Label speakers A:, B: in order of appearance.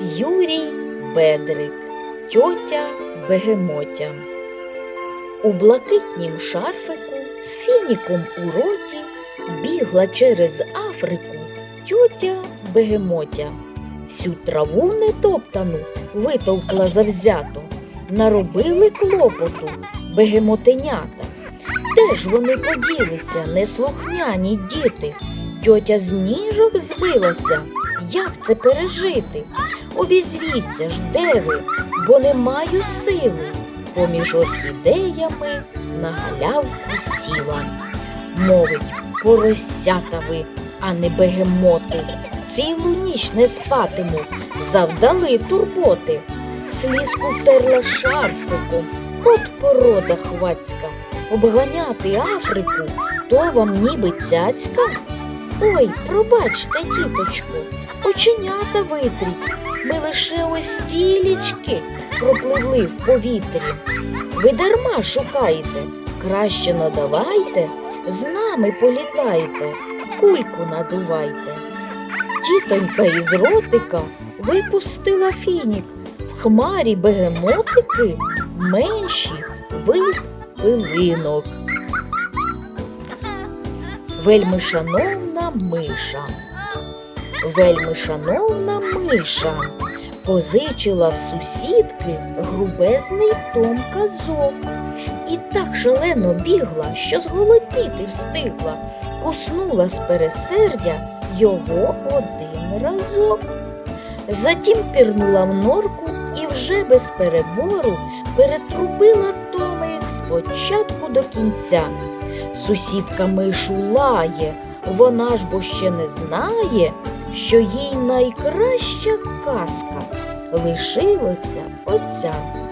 A: Юрій Бедрик, тьотя Бегемотя. У блакитнім шарфику з фініком у роті бігла через Африку тьотя Бегемотя. Всю траву нетоптану витовкла завзято, наробили клопоту бегемотенята. Де ж вони поділися, неслухняні діти? Тьотя з ніжок збилася. Як це пережити? Обізвіться ж, де ви, бо не маю сили. Поміж орхідеями на галявку сіла. Мовить, поросята ви, а не бегемоти. Цілу ніч не спатиму, завдали турботи. Слізку втерла шарфиком, от порода хвацька. Обганяти Африку, то вам ніби цяцька. Ой, пробачте, діточко, оченята витріть. Ми лише ось тілічки пропливли в повітрі. Ви дарма шукаєте, краще надавайте, з нами політайте, кульку надувайте. Тітонька із ротика випустила фінік, в хмарі бегемотики менші вид пилинок. Вельми шановна миша. Вельми шановна миша позичила в сусідки грубезний том казок. І так шалено бігла, що зголодніти встигла, куснула з пересердя його один разок. Затім пірнула в норку і вже без перебору перетрубила томик спочатку до кінця. Сусідка мишу лає, вона ж бо ще не знає, що їй найкраща казка лишилася оця.